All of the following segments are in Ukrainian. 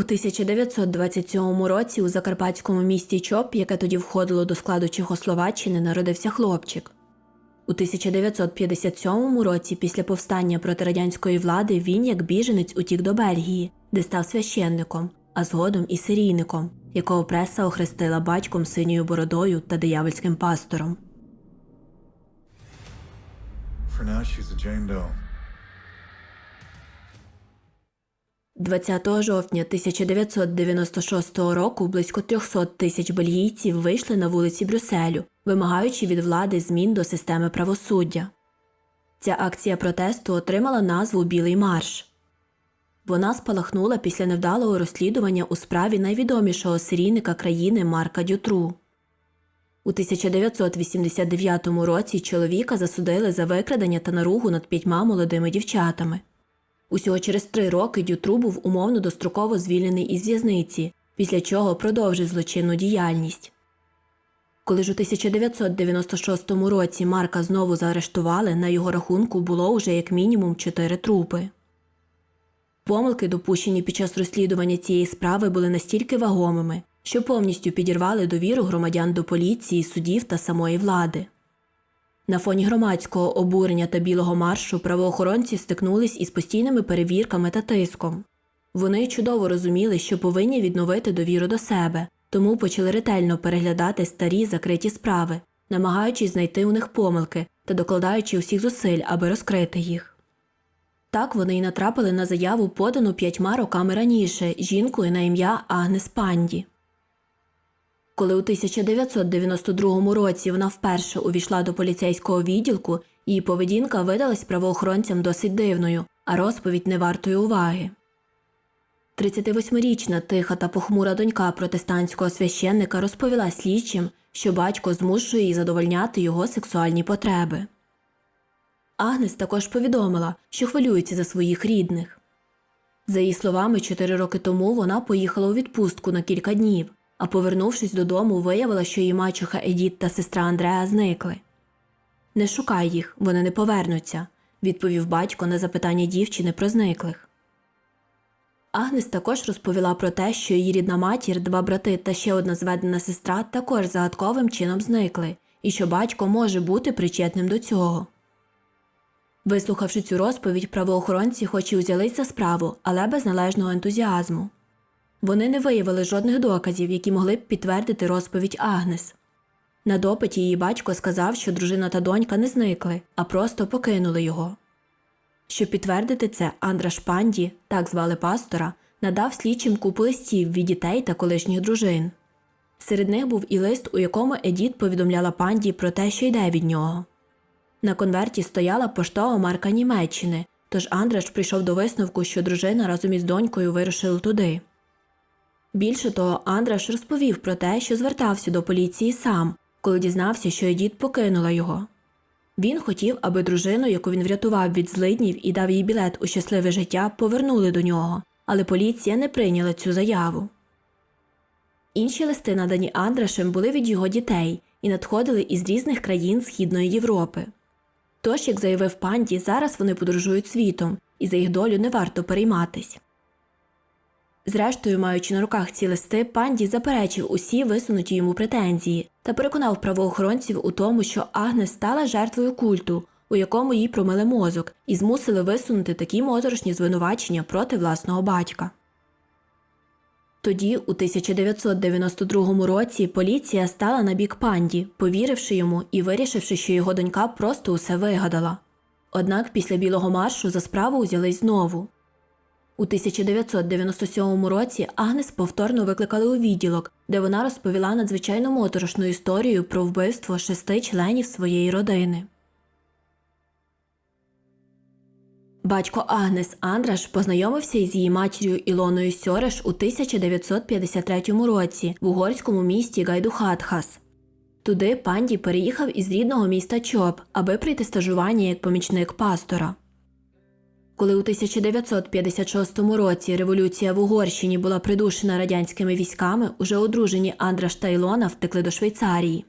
У 1927 році у закарпатському місті Чоп, яке тоді входило до складу Чехословаччини, народився хлопчик. У 1957 році, після повстання проти радянської влади, він як біженець утік до Бельгії, де став священником, а згодом і серійником, якого преса охрестила батьком синьою бородою та диявольським пастором. For now, she's a Jane Doe. 20 жовтня 1996 року близько 300 тисяч бельгійців вийшли на вулиці Брюсселю, вимагаючи від влади змін до системи правосуддя. Ця акція протесту отримала назву Білий марш. Вона спалахнула після невдалого розслідування у справі найвідомішого серійника країни Марка Дютру. У 1989 році чоловіка засудили за викрадення та наругу над п'ятьма молодими дівчатами. Усього через три роки Дютру був умовно достроково звільнений із в'язниці, після чого продовжив злочинну діяльність. Коли ж у 1996 році Марка знову заарештували, на його рахунку було уже як мінімум чотири трупи. Помилки, допущені під час розслідування цієї справи, були настільки вагомими, що повністю підірвали довіру громадян до поліції, судів та самої влади. На фоні громадського обурення та білого маршу правоохоронці стикнулись із постійними перевірками та тиском. Вони чудово розуміли, що повинні відновити довіру до себе, тому почали ретельно переглядати старі закриті справи, намагаючись знайти у них помилки та докладаючи усіх зусиль, аби розкрити їх. Так вони й натрапили на заяву, подану п'ятьма роками раніше жінкою на ім'я Агнес Панді. Коли у 1992 році вона вперше увійшла до поліцейського відділку, її поведінка видалась правоохоронцям досить дивною, а розповідь не вартою уваги. 38-річна тиха та похмура донька протестантського священника розповіла слідчим, що батько змушує її задовольняти його сексуальні потреби. Агнес також повідомила, що хвилюється за своїх рідних. За її словами, чотири роки тому вона поїхала у відпустку на кілька днів, а повернувшись додому, виявила, що її мачуха Едіт та сестра Андреа зникли. Не шукай їх, вони не повернуться, відповів батько на запитання дівчини про зниклих. Агнес також розповіла про те, що її рідна матір, два брати та ще одна зведена сестра також загадковим чином зникли, і що батько може бути причетним до цього. Вислухавши цю розповідь, правоохоронці хоч і узялись за справу, але без належного ентузіазму. Вони не виявили жодних доказів, які могли б підтвердити розповідь Агнес. На допиті її батько сказав, що дружина та донька не зникли, а просто покинули його. Щоб підтвердити це, Андра Шпанді, так звали пастора, надав слідчим купу листів від дітей та колишніх дружин. Серед них був і лист, у якому Едіт повідомляла панді про те, що йде від нього. На конверті стояла поштова марка Німеччини, тож Андреш прийшов до висновку, що дружина разом із донькою вирушили туди. Більше того, Андраш розповів про те, що звертався до поліції сам, коли дізнався, що Едіт покинула його. Він хотів, аби дружину, яку він врятував від злиднів і дав їй білет у щасливе життя, повернули до нього, але поліція не прийняла цю заяву. Інші листи, надані Андрашем, були від його дітей і надходили із різних країн Східної Європи. Тож, як заявив панді, зараз вони подорожують світом, і за їх долю не варто перейматись. Зрештою, маючи на руках ці листи, панді заперечив усі висунуті йому претензії та переконав правоохоронців у тому, що Агнес стала жертвою культу, у якому їй промили мозок, і змусили висунути такі моторошні звинувачення проти власного батька. Тоді, у 1992 році, поліція стала на бік панді, повіривши йому і вирішивши, що його донька просто усе вигадала. Однак після білого маршу за справу узялись знову. У 1997 році Агнес повторно викликали у відділок, де вона розповіла надзвичайно моторошну історію про вбивство шести членів своєї родини. Батько Агнес Андраш познайомився із її матір'ю Ілоною Сьореш у 1953 році в угорському місті Гайдухатхас. Туди панді переїхав із рідного міста Чоп, аби прийти стажування як помічник пастора. Коли у 1956 році революція в Угорщині була придушена радянськими військами, уже одружені Андраш та Ілона втекли до Швейцарії.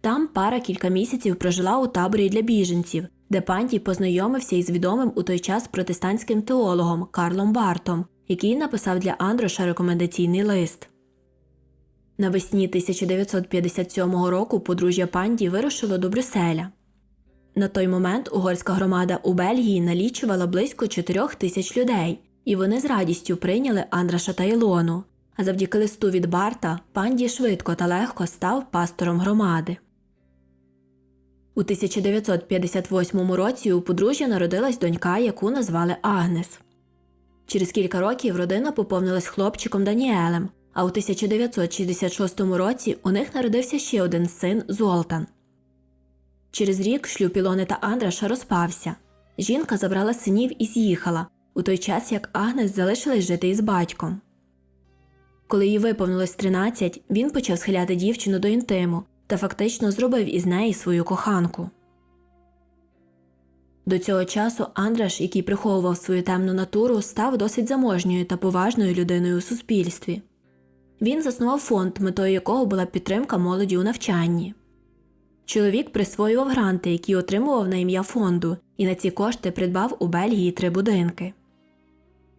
Там пара кілька місяців прожила у таборі для біженців, де панді познайомився із відомим у той час протестантським теологом Карлом Бартом, який написав для Андроша рекомендаційний лист. Навесні 1957 року подружжя панді вирушило до Брюсселя. На той момент угорська громада у Бельгії налічувала близько 4 тисяч людей, і вони з радістю прийняли Андраша та Ілону. А завдяки листу від Барта панді швидко та легко став пастором громади. У 1958 році у подружжя народилась донька, яку назвали Агнес. Через кілька років родина поповнилась хлопчиком Даніелем, а у 1966 році у них народився ще один син Золтан. Через рік шлюб Ілони та Андраша розпався. Жінка забрала синів і з'їхала, у той час як Агнес залишилась жити із батьком. Коли їй виповнилось 13, він почав схиляти дівчину до інтиму та фактично зробив із неї свою коханку. До цього часу Андраш, який приховував свою темну натуру, став досить заможньою та поважною людиною у суспільстві. Він заснував фонд, метою якого була підтримка молоді у навчанні. Чоловік присвоював гранти, які отримував на ім'я фонду, і на ці кошти придбав у Бельгії три будинки.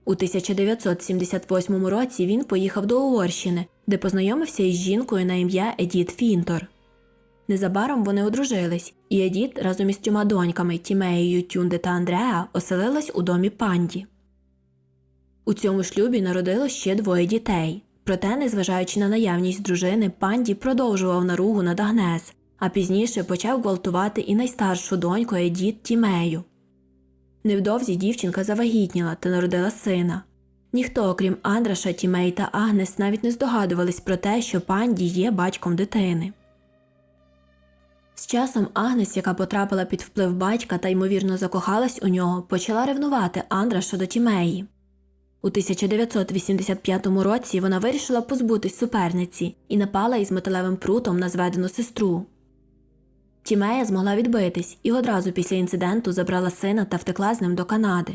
У 1978 році він поїхав до Угорщини, де познайомився із жінкою на ім'я Едіт Фінтор. Незабаром вони одружились, і Едіт разом із трьома доньками Тімеєю, Тюнде та Андреа оселилась у домі панді. У цьому шлюбі народило ще двоє дітей. Проте, незважаючи на наявність дружини, панді продовжував наругу над Агнес, а пізніше почав гвалтувати і найстаршу доньку Едіт Тімею. Невдовзі дівчинка завагітніла та народила сина. Ніхто, окрім Андраша, Тімей та Агнес, навіть не здогадувались про те, що панді є батьком дитини. З часом Агнес, яка потрапила під вплив батька та ймовірно закохалась у нього, почала ревнувати Андраша до Тімеї. У 1985 році вона вирішила позбутись суперниці і напала із металевим прутом на зведену сестру. Тімея змогла відбитись і одразу після інциденту забрала сина та втекла з ним до Канади.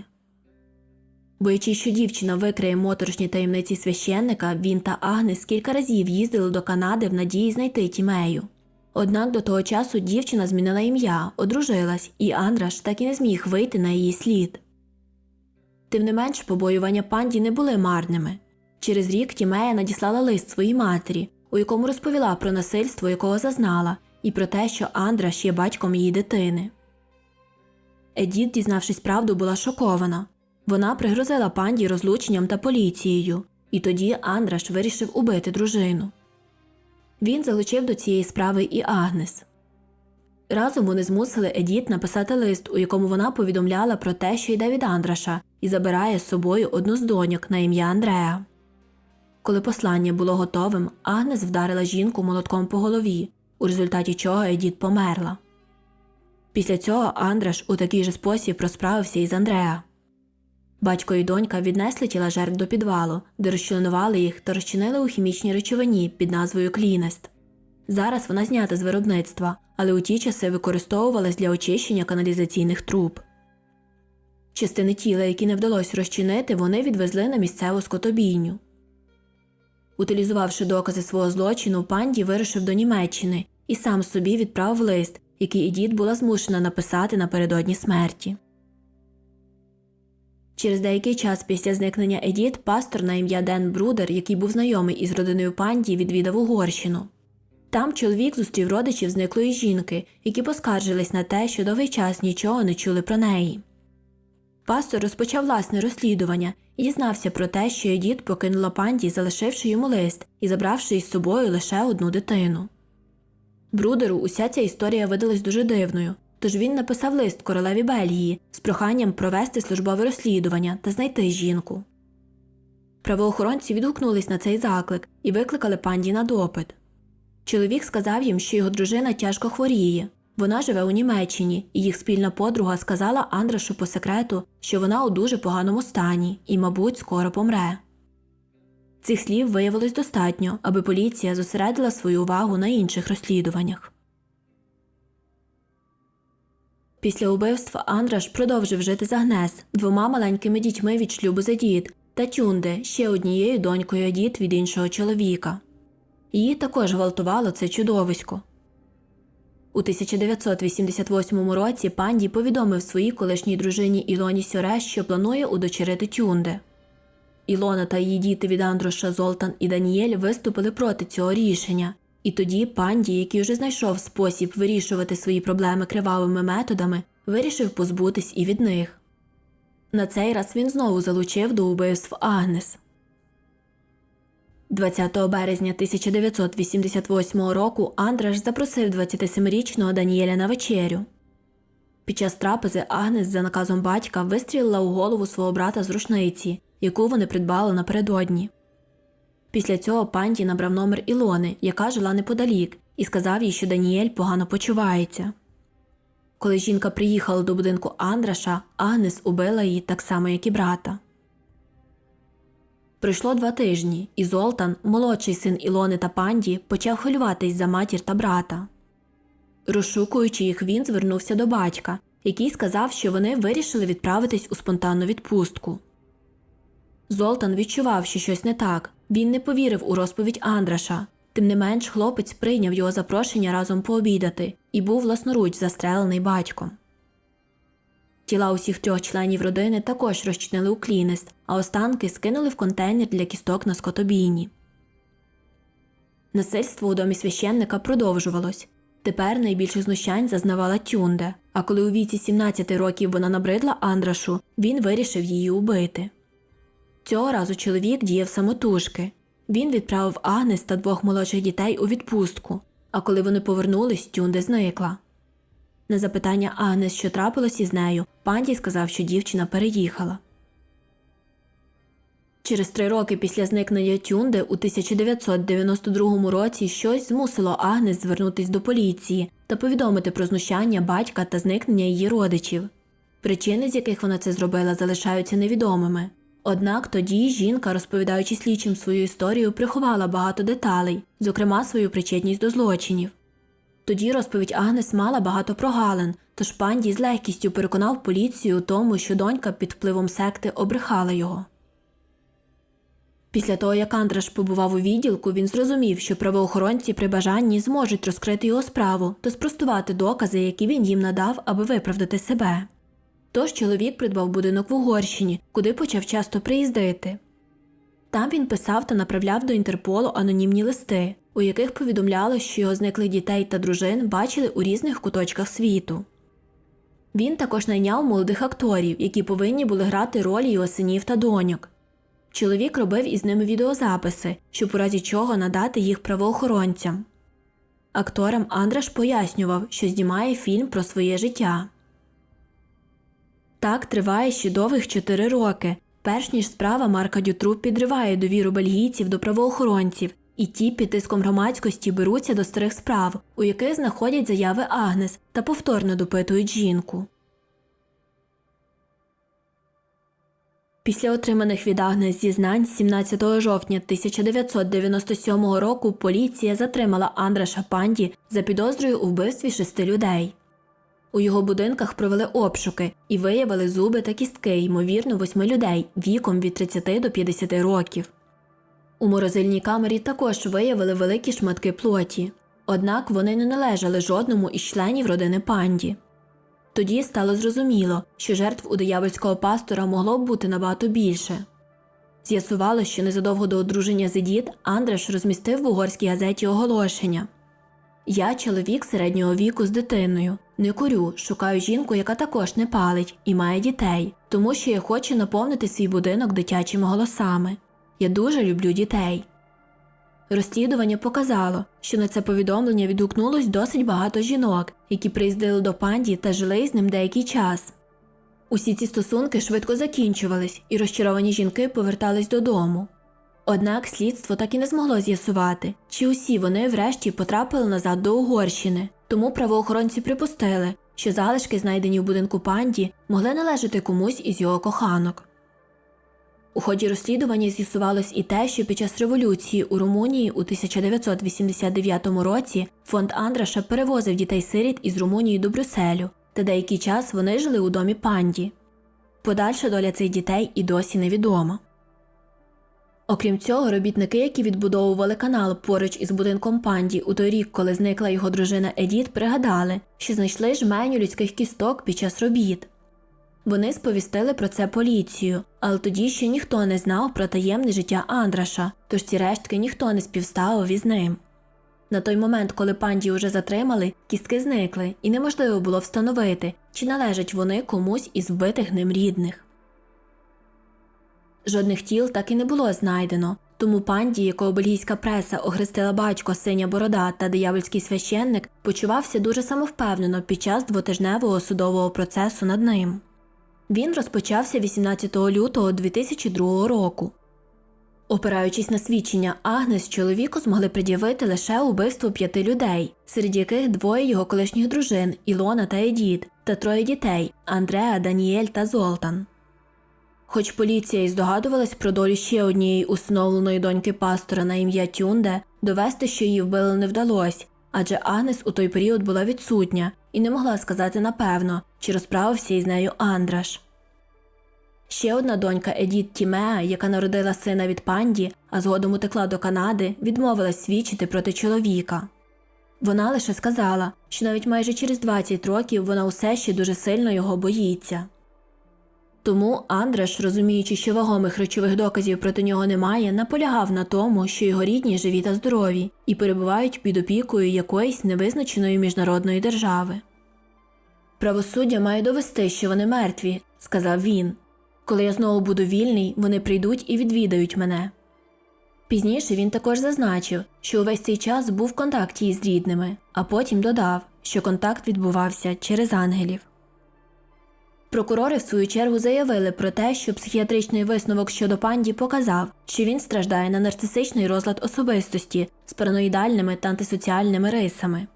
Боячись, що дівчина викриє моторошні таємниці священника, він та Агнес кілька разів їздили до Канади в надії знайти Тімею. Однак до того часу дівчина змінила ім'я, одружилась, і Андраш так і не зміг вийти на її слід. Тим не менш, побоювання панді не були марними. Через рік Тімея надіслала лист своїй матері, у якому розповіла про насильство, якого зазнала, і про те, що Андраш є батьком її дитини. Едіт, дізнавшись правду, була шокована. Вона пригрозила панді розлученням та поліцією, і тоді Андраш вирішив убити дружину. Він залучив до цієї справи і Агнес. Разом вони змусили Едіт написати лист, у якому вона повідомляла про те, що йде від Андраша, і забирає з собою одну з доньок на ім'я Андреа. Коли послання було готовим, Агнес вдарила жінку молотком по голові, у результаті чого Едіт померла. Після цього Андраш у такий же спосіб розправився із Андреа. Батько і донька віднесли тіла жертв до підвалу, де розчленували їх та розчинили у хімічній речовині під назвою Клінест. Зараз вона знята з виробництва, але у ті часи використовувалась для очищення каналізаційних труб. Частини тіла, які не вдалося розчинити, вони відвезли на місцеву скотобійню. Утилізувавши докази свого злочину, панді вирушив до Німеччини і сам собі відправив лист, який Едіт була змушена написати напередодні смерті. Через деякий час після зникнення Едіт пастор на ім'я Ден Брудер, який був знайомий із родиною панді, відвідав Угорщину. Там чоловік зустрів родичів зниклої жінки, які поскаржились на те, що довгий час нічого не чули про неї. Пастор розпочав власне розслідування і дізнався про те, що Едіт покинула панді, залишивши йому лист і забравши із собою лише одну дитину. Брудеру уся ця історія видалась дуже дивною, тож він написав лист королеві Бельгії з проханням провести службове розслідування та знайти жінку. Правоохоронці відгукнулись на цей заклик і викликали панді на допит. Чоловік сказав їм, що його дружина тяжко хворіє. Вона живе у Німеччині, і їх спільна подруга сказала Андрашу по секрету, що вона у дуже поганому стані і, мабуть, скоро помре. Цих слів виявилось достатньо, аби поліція зосередила свою увагу на інших розслідуваннях. Після убивства Андраш продовжив жити з Агнес, двома маленькими дітьми від шлюбу за дід та Тюнде, ще однією донькою дід від іншого чоловіка. Її також гвалтувало це чудовисько. У 1988 році панді повідомив своїй колишній дружині Ілоні Сьоре, що планує удочерити Тюнде. Ілона та її діти від Андроша, Золтан і Даніель виступили проти цього рішення. І тоді панді, який вже знайшов спосіб вирішувати свої проблеми кривавими методами, вирішив позбутись і від них. На цей раз він знову залучив до убивств Агнес. 20 березня 1988 року Андраш запросив 27-річного Даніеля на вечерю. Під час трапези Агнес за наказом батька вистрілила у голову свого брата з рушниці, яку вони придбали напередодні. Після цього панді набрав номер Ілони, яка жила неподалік, і сказав їй, що Даніель погано почувається. Коли жінка приїхала до будинку Андраша, Агнес убила її так само, як і брата. Пройшло два тижні, і Золтан, молодший син Ілони та панді, почав хвилюватись за матір та брата. Розшукуючи їх, він звернувся до батька, який сказав, що вони вирішили відправитись у спонтанну відпустку. Золтан відчував, що щось не так. Він не повірив у розповідь Андраша. Тим не менш, хлопець прийняв його запрошення разом пообідати і був власноруч застрелений батьком. Тіла усіх трьох членів родини також розчинили у клінист, а останки скинули в контейнер для кісток на скотобійні. Насильство у домі священника продовжувалось. Тепер найбільше знущань зазнавала Тюнде, а коли у віці 17 років вона набридла Андрашу, він вирішив її убити. Цього разу чоловік діяв самотужки. Він відправив Агнес та двох молодших дітей у відпустку, а коли вони повернулись, Тюнде зникла. На запитання Агнес, що трапилось із нею, панді сказав, що дівчина переїхала. Через три роки після зникнення Тюнди у 1992 році щось змусило Агнес звернутись до поліції та повідомити про знущання батька та зникнення її родичів. Причини, з яких вона це зробила, залишаються невідомими. Однак тоді жінка, розповідаючи слідчим свою історію, приховала багато деталей, зокрема свою причетність до злочинів. Тоді розповідь Агнес мала багато прогалин, тож панді з легкістю переконав поліцію у тому, що донька під впливом секти обрехала його. Після того, як Андраш побував у відділку, він зрозумів, що правоохоронці при бажанні зможуть розкрити його справу та спростувати докази, які він їм надав, аби виправдати себе. Тож чоловік придбав будинок в Угорщині, куди почав часто приїздити. Там він писав та направляв до Інтерполу анонімні листи, у яких повідомлялось, що його зниклих дітей та дружин бачили у різних куточках світу. Він також найняв молодих акторів, які повинні були грати ролі його синів та доньок. Чоловік робив із ними відеозаписи, щоб у разі чого надати їх правоохоронцям. Акторам Андраш пояснював, що знімає фільм про своє життя. Так триває ще довгих чотири роки, перш ніж справа Марка Дютру підриває довіру бельгійців до правоохоронців, і ті під тиском громадськості беруться до старих справ, у яких знаходять заяви Агнес та повторно допитують жінку. Після отриманих від Агнес зізнань 17 жовтня 1997 року поліція затримала Андраша Панді за підозрою у вбивстві шести людей. У його будинках провели обшуки і виявили зуби та кістки, ймовірно, восьми людей віком від 30 до 50 років. У морозильній камері також виявили великі шматки плоті, однак вони не належали жодному із членів родини панді. Тоді стало зрозуміло, що жертв у диявольського пастора могло б бути набагато більше. З'ясувало, що незадовго до одруження з Едіт Андреш розмістив в угорській газеті оголошення Я чоловік середнього віку з дитиною. Не курю, шукаю жінку, яка також не палить і має дітей, тому що я хочу наповнити свій будинок дитячими голосами. Я дуже люблю дітей. Розслідування показало, що на це повідомлення відгукнулось досить багато жінок, які приїздили до панді та жили з ним деякий час. Усі ці стосунки швидко закінчувались, і розчаровані жінки повертались додому. Однак слідство так і не змогло з'ясувати, чи усі вони врешті потрапили назад до Угорщини, тому правоохоронці припустили, що залишки, знайдені в будинку панді, могли належати комусь із його коханок. У ході розслідування з'ясувалось і те, що під час революції у Румунії у 1989 році фонд Андраша перевозив дітей-сиріт із Румунії до Брюсселю, та деякий час вони жили у домі панді. Подальша доля цих дітей і досі невідома. Окрім цього, робітники, які відбудовували канал поруч із будинком панді у той рік, коли зникла його дружина Едіт, пригадали, що знайшли жменю людських кісток під час робіт. Вони сповістили про це поліцію, але тоді ще ніхто не знав про таємне життя Андраша, тож ці рештки ніхто не співставив із ним. На той момент, коли панді уже затримали, кістки зникли, і неможливо було встановити, чи належать вони комусь із вбитих ним рідних. Жодних тіл так і не було знайдено, тому панді, якого бельгійська преса охрестила батько синя борода та диявольський священник, почувався дуже самовпевнено під час двотижневого судового процесу над ним. Він розпочався 18 лютого 2002 року. Опираючись на свідчення Агнес, чоловіку змогли пред'явити лише убивство п'яти людей, серед яких двоє його колишніх дружин Ілона та Едіт, та троє дітей Андреа, Даніель та Золтан. Хоч поліція і здогадувалась про долю ще однієї усиновленої доньки пастора на ім'я Тюнде, довести, що її вбили, не вдалося, адже Агнес у той період була відсутня і не могла сказати напевно, чи розправився із нею Андраш. Ще одна донька Едіт Тімеа, яка народила сина від панді, а згодом утекла до Канади, відмовилась свідчити проти чоловіка. Вона лише сказала, що навіть майже через 20 років вона усе ще дуже сильно його боїться. Тому Андреш, розуміючи, що вагомих речових доказів проти нього немає, наполягав на тому, що його рідні живі та здорові і перебувають під опікою якоїсь невизначеної міжнародної держави. Правосуддя має довести, що вони мертві, сказав він. Коли я знову буду вільний, вони прийдуть і відвідають мене. Пізніше він також зазначив, що увесь цей час був в контакті із рідними, а потім додав, що контакт відбувався через ангелів. Прокурори в свою чергу заявили про те, що психіатричний висновок щодо панді показав, що він страждає на нарцисичний розлад особистості з параноїдальними та антисоціальними рисами.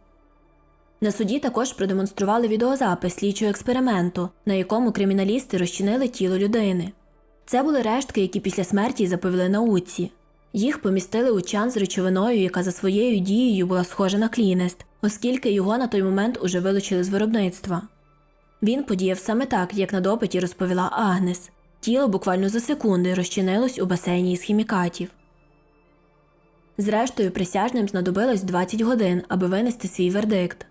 На суді також продемонстрували відеозапис слідчого експерименту, на якому криміналісти розчинили тіло людини. Це були рештки, які після смерті заповіли науці. Їх помістили у чан з речовиною, яка за своєю дією була схожа на клінест, оскільки його на той момент уже вилучили з виробництва. Він подіяв саме так, як на допиті розповіла Агнес. Тіло буквально за секунди розчинилось у басейні із хімікатів. Зрештою, присяжним знадобилось 20 годин, аби винести свій вердикт.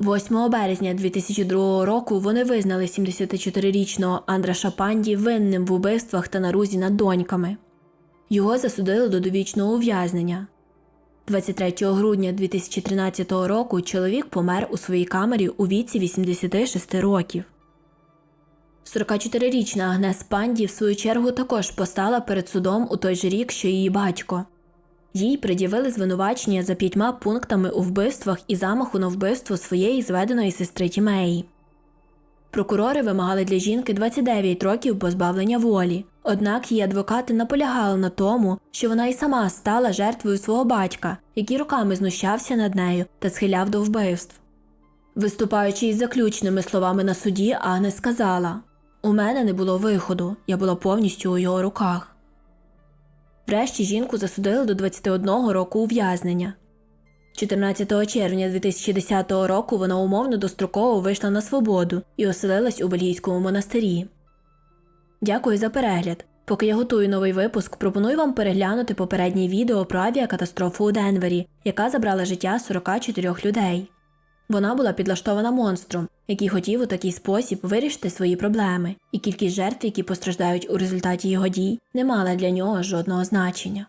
8 березня 2002 року вони визнали 74-річного Андраша Панді винним в убивствах та нарузі над доньками. Його засудили до довічного ув'язнення. 23 грудня 2013 року чоловік помер у своїй камері у віці 86 років. 44-річна Агнес Панді в свою чергу також постала перед судом у той же рік, що її батько. Їй пред'явили звинувачення за п'ятьма пунктами у вбивствах і замаху на вбивство своєї зведеної сестри Тімеї. Прокурори вимагали для жінки 29 років позбавлення волі, однак її адвокати наполягали на тому, що вона і сама стала жертвою свого батька, який роками знущався над нею та схиляв до вбивств. Виступаючи із заключними словами на суді, Агнес сказала: У мене не було виходу, я була повністю у його руках. Врешті жінку засудили до 21 року ув'язнення. 14 червня 2010 року вона умовно достроково вийшла на свободу і оселилась у бельгійському монастирі. Дякую за перегляд. Поки я готую новий випуск, пропоную вам переглянути попереднє відео про авіакатастрофу у Денвері, яка забрала життя 44 людей. Вона була підлаштована монстром, який хотів у такий спосіб вирішити свої проблеми, і кількість жертв, які постраждають у результаті його дій, не мала для нього жодного значення.